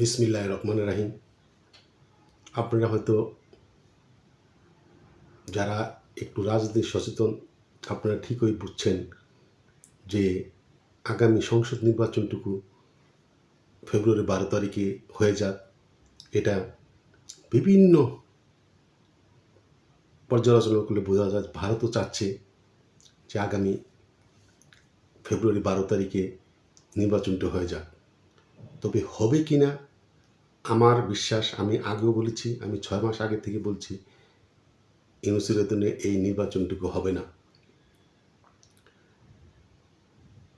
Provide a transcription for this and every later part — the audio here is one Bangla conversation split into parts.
বিসমিল্লাহ রহমান রাহিম। আপনারা হয়তো যারা একটু রাজনীতি সচেতন, আপনারা ঠিকই বুঝছেন যে আগামী সংসদ নির্বাচনটুকু ফেব্রুয়ারি বারো তারিখে হয়ে যাক। এটা বিভিন্ন পর্যালোচনা করলে বোঝা যায়, ভারতও চাচ্ছে যে আগামী ফেব্রুয়ারি বারো তারিখে নির্বাচনটা হয়ে যাক। তবে হবে কি না, আমার বিশ্বাস, আমি আগেও বলেছি, আমি ছয় মাস আগে থেকে বলছি ইউনিভার্সিটিতে এই নির্বাচনটুকু হবে না।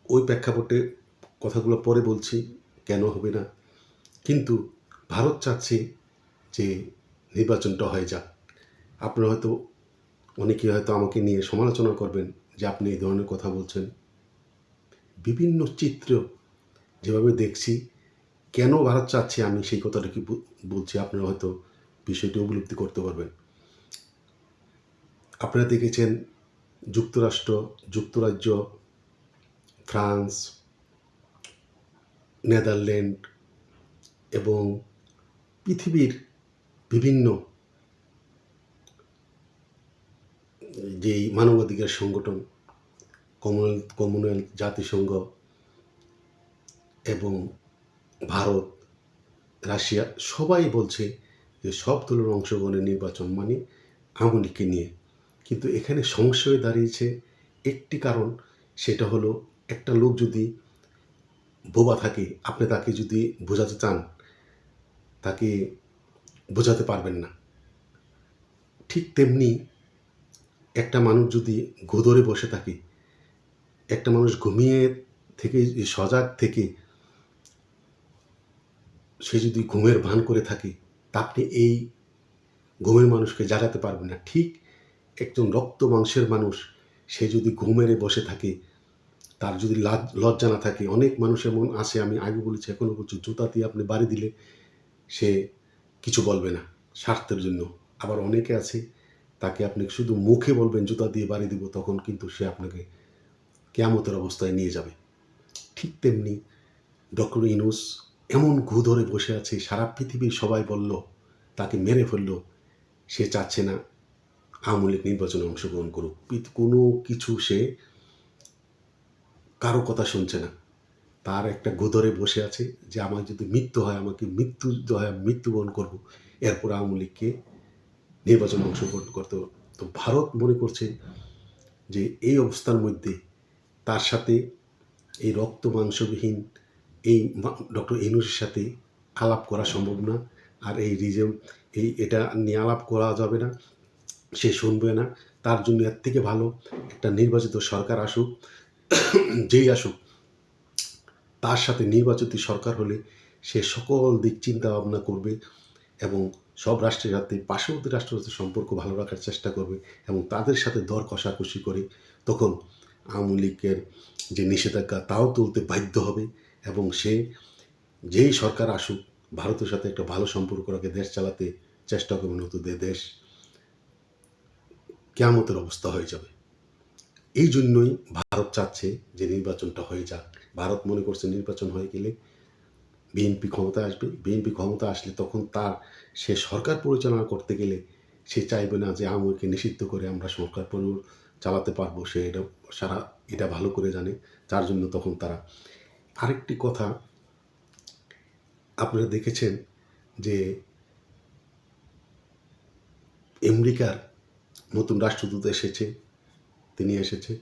ওই প্রেক্ষাপটে কথাগুলো পরে বলছি, কেন হবে না। কিন্তু ভারত চাচ্ছে যে নির্বাচনটা হয়ে যাক। আপনারা হয়তো অনেকে হয়তো আমাকে নিয়ে সমালোচনা করবেন যে আপনি এই ধরনের কথা বলছেন। বিভিন্ন চিত্র যেভাবে দেখছি কেন ভারত চাচ্ছে? আমি সেই কথাটা কি বল- বলছি? আপনারা হয়তো বিষয়টি উপলব্ধি করতে পারবেন। আপনারা দেখেছেন যুক্তরাষ্ট্র, যুক্তরাজ্য, ফ্রান্স, নেদারল্যান্ড এবং পৃথিবীর বিভিন্ন যেই মানবাধিকার সংগঠন কমনওয়েলথ কমনওয়েলথ জাতিসংঘ এবং ভারত, রাশিয়া, সবাই বলছে যে সব দলের অংশগ্রহণের নির্বাচন মানে আওয়ামী লীগকে নিয়ে। কিন্তু এখানে সংশয় দাঁড়িয়েছে একটি কারণ, সেটা হলো একটা লোক যদি বোবা থাকে, আপনি তাকে যদি বোঝাতে চান, তাকে বোঝাতে পারবেন না। ঠিক তেমনি একটা মানুষ যদি গোদরে বসে থাকে, একটা মানুষ ঘুমিয়ে থেকে, সজাগ থেকে সে যদি ঘুমের ভান করে থাকে, তা আপনি এই ঘুমের মানুষকে জাগাতে পারবেন না। ঠিক একজন রক্ত মাংসের মানুষ, সে যদি ঘুমেরে বসে থাকে, তার যদি লাজ লজ্জা না থাকে, অনেক মানুষ এমন আছে, আমি আগে বলেছি এখনও বলছি, জুতা দিয়ে আপনি বাড়ি দিলে সে কিছু বলবে না, স্বার্থের জন্য। আবার অনেকে আছে, তাকে আপনি শুধু মুখে বলবেন, জুতা দিয়ে বাড়ি দিব, তখন কিন্তু সে আপনাকে কেয়ামতের অবস্থায় নিয়ে যাবে। ঠিক তেমনি ডক্টর ইনুস এমন ঘু ধরে বসে আছে, সারা পৃথিবীর সবাই বলল, তাকে মেরে ফেলল। সে চাচ্ছে না আওয়ামী লীগ নির্বাচনে অংশগ্রহণ করুক। কোনো কিছু সে কারও কথা শুনছে না। তার একটা গোদরে বসে আছে যে, আমার যদি মৃত্যু হয়, আমাকে মৃত্যু হয় মৃত্যুবরণ করব। এরপর আওয়ামী লীগকে নির্বাচনে অংশগ্রহণ করতে তো ভারত মনে করছে যে, এই অবস্থার মধ্যে তার সাথে এই রক্ত মাংসবিহীন এই ডক্টর ইনুসের সাথে আলাপ করা সম্ভব না। আর এই রিজেম এই এটা নিয়ে আলাপ করা যাবে না, সে শুনবে না। তার জন্য এর থেকে ভালো একটা নির্বাচিত সরকার আসুক, যেই আসুক, তার সাথে নির্বাচিত সরকার হলে সে সকল দিক চিন্তা ভাবনা করবে এবং সব রাষ্ট্রের সাথে পার্শ্ববর্তী রাষ্ট্রের সাথে সম্পর্ক ভালো রাখার চেষ্টা করবে এবং তাদের সাথে দর কষাকষি করে তখন আওয়ামী লীগের যে নিষেধাজ্ঞা, তাও তুলতে বাধ্য হবে। এবং সে যেই সরকার আসুক, ভারতের সাথে একটা ভালো সম্পর্ক রাখে দেশ চালাতে চেষ্টা করবে নতুন দেশ, কেয়ামতের অবস্থা হয়ে যাবে। এই জন্যই ভারত চাচ্ছে যে নির্বাচনটা হয়ে যাক। ভারত মনে করছে নির্বাচন হয়ে গেলে বিএনপি ক্ষমতা আসবে। বিএনপি ক্ষমতা আসলে তখন তার সে সরকার পরিচালনা করতে গেলে সে চাইবে না যে লীগকে নিষিদ্ধ করে আমরা সরকার চালাতে পারব। সে এটা সারা এটা ভালো করে জানে। যার জন্য তখন তারা আরেকটি কথা আপনারা দেখেছেন যে আমেরিকার নতুন রাষ্ট্রদূত এসেছে, তিনি এসেছে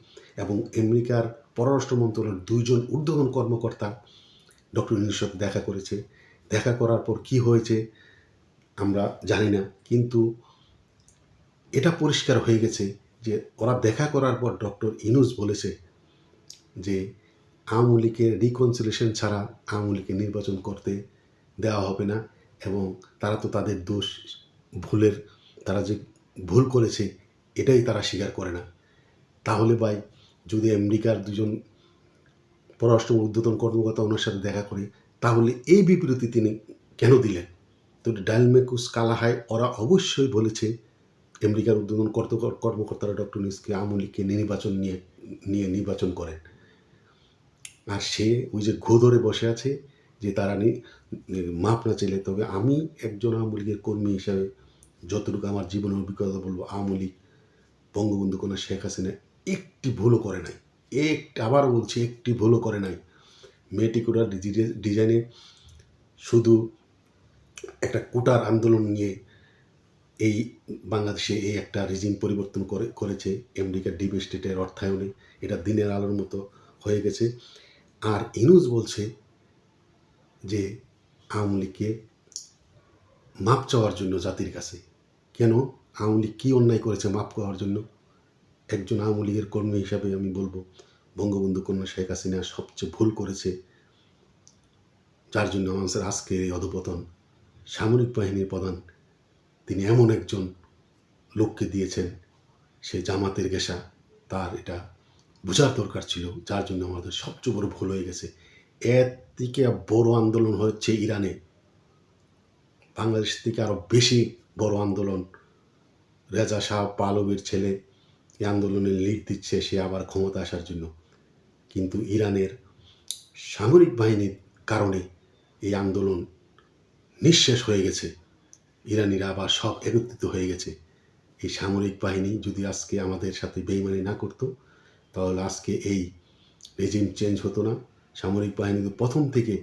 এবং আমেরিকার পররাষ্ট্র মন্ত্রণালয়ের দুইজন ঊর্ধ্বতন কর্মকর্তা ডক্টর ইউনুসের সাথে দেখা করেছে। দেখা করার পর কি হয়েছে আমরা জানি না, কিন্তু এটা পরিষ্কার হয়ে গেছে যে ওরা দেখা করার পর ডক্টর ইনুস বলেছে যে আওয়ামী লীগের রিকনসিলেশন ছাড়া আওয়ামী লীগের নির্বাচন করতে দেওয়া হবে না এবং তারা তো তাদের দোষ, ভুলের, তারা যে ভুল করেছে, এটাই তারা স্বীকার করে না। তাহলে ভাই, যদি আমেরিকার দুজন পররাষ্ট্র ঊর্ধ্বতন কর্মকর্তা ওনার সাথে দেখা করে, তাহলে এই বিবৃতি তিনি কেন দিলেন? তো ডালমেকুস কালাহাই ওরা অবশ্যই বলেছে, আমেরিকার কর্ত- কর্মকর্তারা ডক্টর নিউজকে আওয়ামী লীগকে নির্বাচন নিয়ে নিয়ে নির্বাচন করেন। আর সে ওই যে ঘো ধরে বসে আছে যে তারা মাপ না চাইলে তবে আমি একজন আওয়ামী লীগের কর্মী হিসাবে যতটুকু আমার জীবনের অভিজ্ঞতা বলব, আওয়ামী লীগ বঙ্গবন্ধু কন্যা শেখ হাসিনা একটি ভুলও করে নাই। এক আবার বলছি, একটি ভুলও করে নাই। মেয়েটি কোটার ডিজাইনে শুধু একটা কোটার আন্দোলন নিয়ে এই বাংলাদেশে এই একটা রেজিম পরিবর্তন করে করেছে। আমেরিকার ডিপ স্টেটের অর্থায়নে এটা দিনের আলোর মতো হয়ে গেছে। আর ইনুজ বলছে যে আওয়ামী লীগকে মাপ চাওয়ার জন্য জাতির কাছে। কেন? আওয়ামী লীগ কী অন্যায় করেছে মাপ পাওয়ার জন্য? একজন আওয়ামী লীগের কর্মী হিসাবে আমি বলব, বঙ্গবন্ধু কন্যা শেখ হাসিনা সবচেয়ে ভুল করেছে। যার জন্য আমাদের আজকে এই অধপতন, সামরিক বাহিনীর প্রধান, তিনি এমন একজন লোককে দিয়েছেন, সে জামাতের গেসা তার এটা বোঝার দরকার ছিল, যার জন্য আমাদের সবচেয়ে বড় ভুল হয়ে গেছে। এর থেকে বড় আন্দোলন হচ্ছে ইরানে। বাংলাদেশ থেকে আরও বেশি বড় আন্দোলন। রেজা শাহ পালবের ছেলে এই আন্দোলনে লিড দিচ্ছে, সে আবার ক্ষমতা আসার জন্য। কিন্তু ইরানের সামরিক বাহিনীর কারণে এই আন্দোলন নিঃশেষ হয়ে গেছে। ইরানিরা আবার সব একত্রিত হয়ে গেছে। এই সামরিক বাহিনী যদি আজকে আমাদের সাথে বেইমানি না করতো তাহলে আজকে এই রেজিম চেঞ্জ হতো না। সামরিক বাহিনী প্রথম থেকে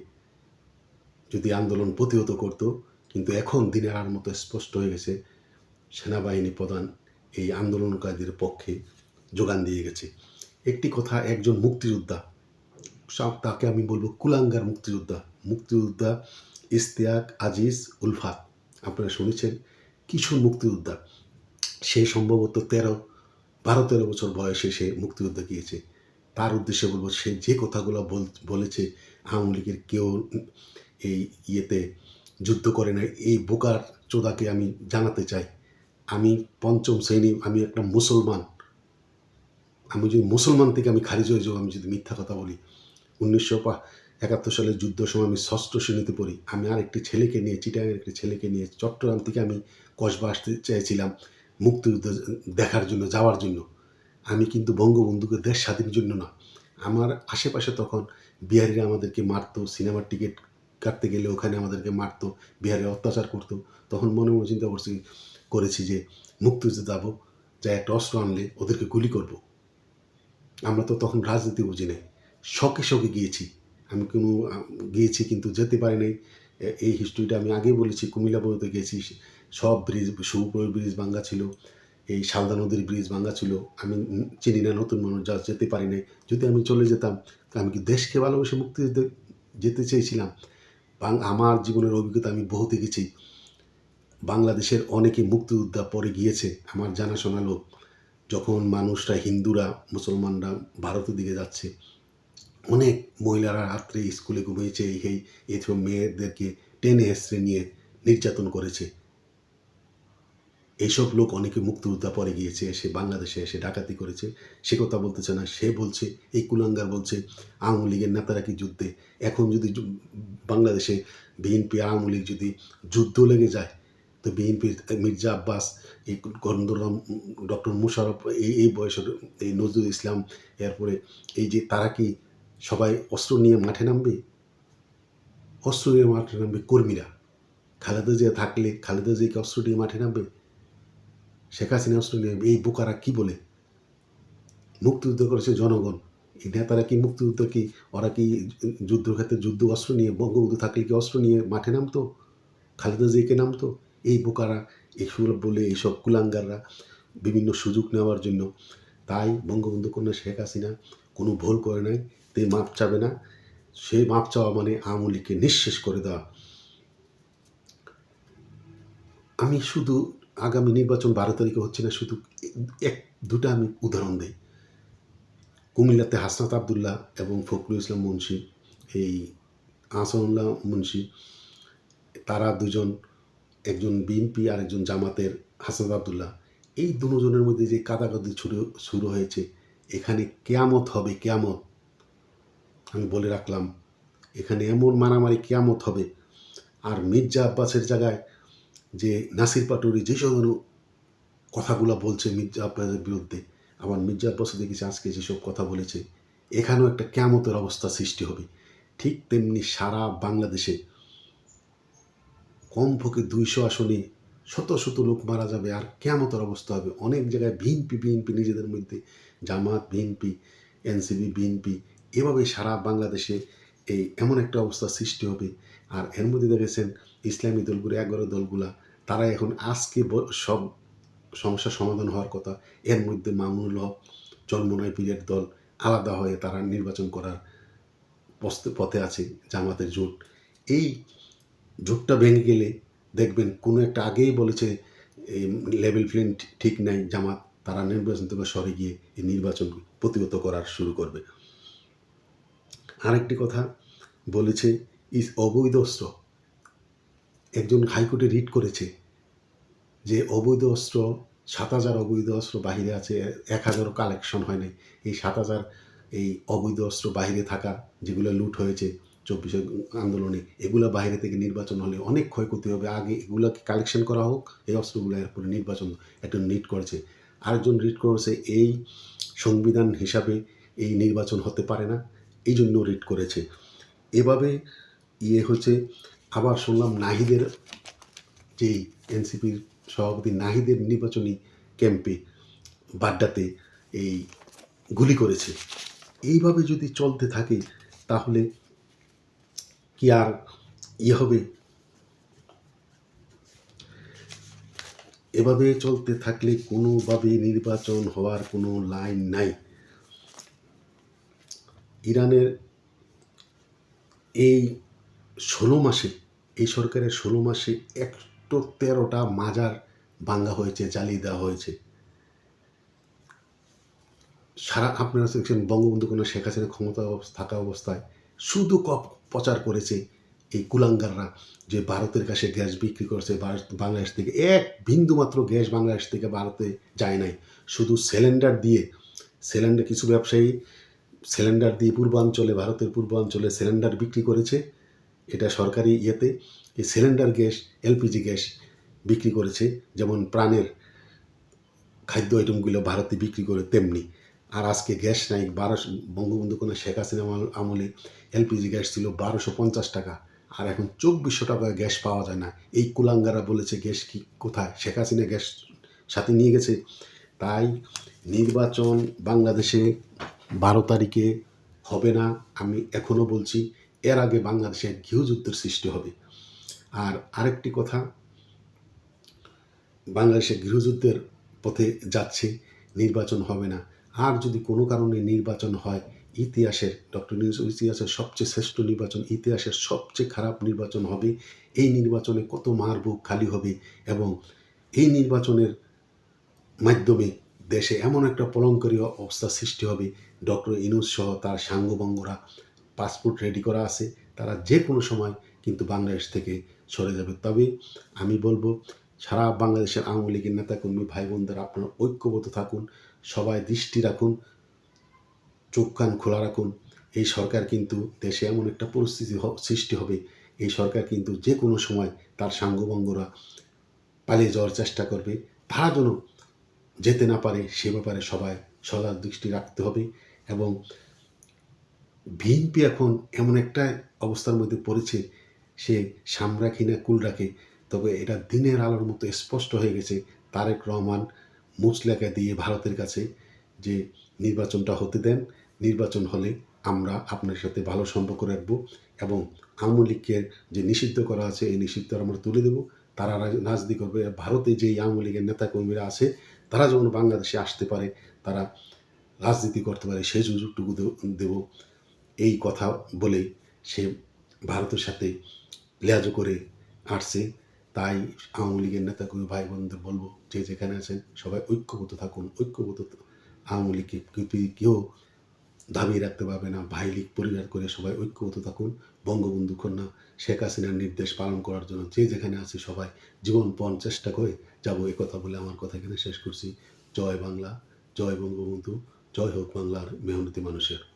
যদি আন্দোলন প্রতিহত করতো, কিন্তু এখন দিনের আর মতো স্পষ্ট হয়ে গেছে, সেনাবাহিনী প্রধান এই আন্দোলনকারীদের পক্ষে যোগান দিয়ে গেছে। একটি কথা, একজন মুক্তিযোদ্ধা তাকে আমি বলব কুলাঙ্গার মুক্তিযোদ্ধা মুক্তিযোদ্ধা ইস্তিয়াক আজিজ উলফাত আপনারা শুনেছেন, কিশোর মুক্তিযোদ্ধা, সে সম্ভবত তেরো বারো তেরো বছর বয়সে সে মুক্তিযুদ্ধ গিয়েছে। তার উদ্দেশ্যে বলব, সে যে কথাগুলো বল- বলেছে, আওয়ামী লীগের কেউ এই ইয়েতে যুদ্ধ করে নাই। এই বোকার চোদাকে আমি জানাতে চাই। আমি পঞ্চম শ্রেণি, আমি একটা মুসলমান। আমি যদি মুসলমান থেকে আমি খারিজ হয়ে যাব, আমি যদি মিথ্যা কথা বলি। উনিশশো একাত্তর সালের যুদ্ধ সময় আমি ষষ্ঠ শ্রেণীতে পড়ি। আমি আর একটি ছেলেকে নিয়ে চিটাঙের একটি ছেলেকে নিয়ে চট্টগ্রাম থেকে আমি কসবা আসতে চেয়েছিলাম। মুক্তিযুদ্ধ দেখার জন্য, যাওয়ার জন্য। আমি কিন্তু বঙ্গবন্ধুকে দেশ স্বাধীনের জন্য না। আমার আশেপাশে তখন বিহারিরা আমাদেরকে মারতো, সিনেমার টিকিট কাটতে গেলে ওখানে আমাদেরকে মারতো বিহারে অত্যাচার করতো। তখন মনে মনে চিন্তা করছি, করেছি যে মুক্তিযুদ্ধে যাব যা একটা অস্ত্র আনলে ওদেরকে গুলি করব। আমরা তো তখন রাজনীতি বুঝি নাই। শখে শখে গিয়েছি। আমি কোনো গিয়েছি কিন্তু যেতে পারি নাই। এই হিস্ট্রিটা আমি আগেই বলেছি, কুমিল্লা পর্যন্ত গেছি সব ব্রিজ সুপুর ব্রিজ ভাঙ্গা ছিল, এই শালদা নদীর ব্রিজ ভাঙ্গা ছিল, আমি চিনি না নতুন মানুষ যা যেতে পারি নাই। যদি আমি চলে যেতাম, আমি কি দেশকে ভালোবেসে মুক্তিযুদ্ধে যেতে চেয়েছিলাম? আমার জীবনের অভিজ্ঞতা আমি বহুত গেছি বাংলাদেশের অনেকে মুক্তিযোদ্ধা পরে গিয়েছে, আমার জানাশোনা লোক। যখন মানুষরা, হিন্দুরা, মুসলমানরা ভারতের দিকে যাচ্ছে অনেক মহিলারা রাত্রে স্কুলে ঘুমিয়েছে, এই এসব মেয়েদেরকে টেনে হেসড়ে নিয়ে নির্যাতন করেছে। এইসব লোক অনেকে মুক্তিযোদ্ধা পরে গিয়েছে, এসে বাংলাদেশে এসে ডাকাতি করেছে। সে কথা বলতেছে না, সে বলছে, এই কুলাঙ্গার বলছে, আওয়ামী লীগের নেতারা কি যুদ্ধে? এখন যদি বাংলাদেশে বিএনপি, আওয়ামী লীগ যদি যুদ্ধ লেগে যায়, তো বিএনপির মির্জা আব্বাস, এই গন্ধরাম ডক্টর মুশারফ এই এই বয়সের, এই নজরুল ইসলাম, এরপরে এই যে তারা কি সবাই অস্ত্র নিয়ে মাঠে নামবে? অস্ত্র নিয়ে মাঠে নামবে কর্মীরা। খালেদা জিয়া থাকলে খালেদা জিয়াকে অস্ত্র নিয়ে মাঠে নামবে? শেখ হাসিনা অস্ত্র নিয়ে এই বোকারা কি বলে? মুক্তিযুদ্ধ করেছে জনগণ। এই নেতারা কি মুক্তিযুদ্ধ কি? ওরা কি যুদ্ধক্ষেত্রে যুদ্ধ অস্ত্র নিয়ে, বঙ্গবন্ধু থাকলে কি অস্ত্র নিয়ে মাঠে নামতো? খালেদা জিয়াকে নামতো? এই বোকারা, এইসব বলে এইসব কুলাঙ্গাররা বিভিন্ন সুযোগ নেওয়ার জন্য। তাই বঙ্গবন্ধু কন্যা শেখ হাসিনা কোনো ভুল করে নাই। তে মাপ চাবে না। সেই মাপ চাওয়া মানে আওয়ামী লীগকে নিঃশেষ করে দেওয়া। আমি শুধু আগামী নির্বাচন বারো তারিখে হচ্ছে না, শুধু এক, দুটা আমি উদাহরণ দিই। কুমিল্লাতে হাসনাত আবদুল্লাহ এবং ফখরুল ইসলাম মুন্সি, এই আহসানুল্লাহ মুন্সি, তারা দুজন, একজন বিএনপি আর একজন জামাতের হাসনাত আবদুল্লাহ। এই দুজনের মধ্যে যে কাদাকাদি শুরু শুরু হয়েছে, এখানে কেয়ামত হবে, কেয়ামত। আমি বলে রাখলাম, এখানে এমন মারামারি কেয়ামত হবে। আর মির্জা আব্বাসের জায়গায় যে নাসির পাটুরি যে সব কথাগুলো বলছে মির্জা আব্বাসের বিরুদ্ধে, আবার মির্জা আব্বাসও দেখেছি আজকে যেসব কথা বলেছে, এখানেও একটা কেয়ামতের অবস্থা সৃষ্টি হবে। ঠিক তেমনি সারা বাংলাদেশে কমপক্ষে দুইশো আসনে শত শত লোক মারা যাবে, আর কেমতের অবস্থা হবে। অনেক জায়গায় বিএনপি বিএনপি নিজেদের মধ্যে, জামাত বিএনপি এনসিবি বিএনপি এভাবে সারা বাংলাদেশে এই এমন একটা অবস্থা সৃষ্টি হবে। আর এর মধ্যে দেখেছেন ইসলামী দলগুলো, এগারো দলগুলা, তারা এখন আজকে সব সমস্যার সমাধান হওয়ার কথা। এর মধ্যে মামুনুল হক চন্মনয় পীরের দল আলাদা হয়ে তারা নির্বাচন করার পথে আছে জামাতের জোট। এই জোটটা ভেঙে গেলে দেখবেন কোনো একটা আগেই বলেছে, এই লেভেল প্লেন ঠিক নাই, জামাত তারা নির্বাচন থেকে সরে গিয়ে এই নির্বাচন প্রতিহত করার শুরু করবে। আরেকটি কথা বলেছে, ইস অবৈধ অস্ত্র একজন হাইকোর্টে রিট করেছে যে অবৈধ অস্ত্র সাত হাজার অবৈধ অস্ত্র বাহিরে আছে, এক হাজারও কালেকশন হয় নাই। এই সাত হাজার, এই অবৈধ অস্ত্র বাহিরে থাকা যেগুলো লুট হয়েছে চব্বিশে আন্দোলনে, এগুলো বাইরে থেকে নির্বাচন হলে অনেক ক্ষয়ক্ষতি হবে। আগে এগুলোকে কালেকশন করা হোক, এই অস্ত্রগুলো এরপরে নির্বাচন একটা নিট করেছে। আরেকজন রিট করেছে, এই সংবিধান হিসাবে এই নির্বাচন হতে পারে না। এই জন্য রিট করেছে। এভাবে ইয়ে হচ্ছে আবার শুনলাম নাহিদের যেই এনসিপির সভাপতি নাহিদের নির্বাচনী ক্যাম্পে বাড্ডাতে এই গুলি করেছে। এইভাবে যদি চলতে থাকে, তাহলে কি আর ইয়ে হবে? এভাবে চলতে থাকলে কোনোভাবে নির্বাচন হওয়ার কোনো লাইন নাই। ইরানের এই ষোলো মাসে, এই সরকারের ষোলো মাসে একশো তেরোটা মাজার ভাঙ্গা হয়েছে, জ্বালিয়ে দেওয়া হয়েছে। সারা আপনারা দেখছেন বঙ্গবন্ধু কোনো শেখ হাসিনা ক্ষমতা থাকা অবস্থায় শুধু কপ প্রচার করেছে এই কুলাঙ্গাররা যে ভারতের কাছে গ্যাস বিক্রি করেছে বাংলাদেশ থেকে এক বিন্দু মাত্র গ্যাস বাংলাদেশ থেকে ভারতে যায় নাই। শুধু সিলিন্ডার দিয়ে, সিলিন্ডার কিছু ব্যবসায়ী সিলিন্ডার দিয়ে পূর্বাঞ্চলে, ভারতের পূর্বাঞ্চলে সিলিন্ডার বিক্রি করেছে। এটা সরকারি ইয়েতে এই সিলিন্ডার গ্যাস, এলপিজি গ্যাস বিক্রি করেছে। যেমন প্রাণের খাদ্য আইটেমগুলো ভারতে বিক্রি করে তেমনি। আর আজকে গ্যাস নাই বারোশো বঙ্গবন্ধু কোনো শেখ হাসিনা আমল- এলপিজি গ্যাস ছিল বারোশো পঞ্চাশ টাকা। আর এখন চব্বিশশো টাকা গ্যাস পাওয়া যায় না। এই কুলাঙ্গারা বলেছে গ্যাস কি কোথায়? শেখ হাসিনা গ্যাস সাথে নিয়ে গেছে। তাই নির্বাচন বাংলাদেশে বারো তারিখে হবে না, আমি এখনও বলছি, এর আগে বাংলাদেশে এক গৃহযুদ্ধের সৃষ্টি হবে। আর আরেকটি কথা, বাংলাদেশে গৃহযুদ্ধের পথে যাচ্ছে, নির্বাচন হবে না। আর যদি কোনো কারণে নির্বাচন হয়, ইতিহাসের, ডক্টর নিউজ ইতিহাসের সবচেয়ে শ্রেষ্ঠ নির্বাচন, ইতিহাসের সবচেয়ে খারাপ নির্বাচন হবে, এই নির্বাচনে কত মার বুক খালি হবে এবং এই নির্বাচনের মাধ্যমে দেশে এমন একটা প্রলঙ্করী অবস্থা সৃষ্টি হবে। ডক্টর ইনুস সহ তার সাঙ্গবঙ্গরা পাসপোর্ট রেডি করা আছে। তারা যে কোনো সময় কিন্তু বাংলাদেশ থেকে সরে যাবে। তবে আমি বলব, সারা বাংলাদেশের আওয়ামী লীগের নেতাকর্মী ভাই বোনদের আপনারা ঐক্যবদ্ধ থাকুন, সবাই দৃষ্টি রাখুন, চোখ কান খোলা রাখুন। এই সরকার কিন্তু দেশে এমন একটা পরিস্থিতি সৃষ্টি হবে। এই সরকার কিন্তু যে কোনো সময় তার সাঙ্গবঙ্গরা পালিয়ে যাওয়ার চেষ্টা করবে। তারা যেন যেতে না পারে সে ব্যাপারে সবাই সজাগ দৃষ্টি রাখতে হবে এবং বিএনপি এখন এমন একটা অবস্থার মধ্যে পড়েছে, সে সাম রাখি না কুল রাখে তবে এটা দিনের আলোর মতো স্পষ্ট হয়ে গেছে তারেক রহমান মুচলেখা দিয়ে ভারতের কাছে যে নির্বাচনটা হতে দেন, নির্বাচন হলে আমরা আপনার সাথে ভালো সম্পর্ক রাখব এবং আওয়ামী লীগের যে নিষিদ্ধ করা আছে, এই নিষিদ্ধ আমরা তুলে দেবো। তারা রাজ- রাজনীতি করবে। ভারতে যেই আওয়ামী লীগের নেতাকর্মীরা আছে তারা যেমন বাংলাদেশে আসতে পারে, তারা রাজনীতি করতে পারে, সেই সুযোগটুকু দেব- এই কথা বলেই সে ভারতের সাথে লেয়াজো করে আসছে তাই আওয়ামী লীগের নেতাগুলো ভাই বোনদের বলব, যে যেখানে আছেন সবাই ঐক্যবদ্ধ থাকুন। ঐক্যবদ্ধ আওয়ামী লীগকে কেউ দাবিয়ে রাখতে পারবে না। ভাই লীগ পরিহার করে সবাই ঐক্যবদ্ধ থাকুন। বঙ্গবন্ধু কন্যা শেখ হাসিনার নির্দেশ পালন করার জন্য যে যেখানে আছে সবাই জীবনপণ চেষ্টা করে যাব এ কথা বলে আমার কথা এখানে শেষ করছি। জয় বাংলা, জয় বঙ্গবন্ধু, জয় হোক বাংলার মেহনতি মানুষের।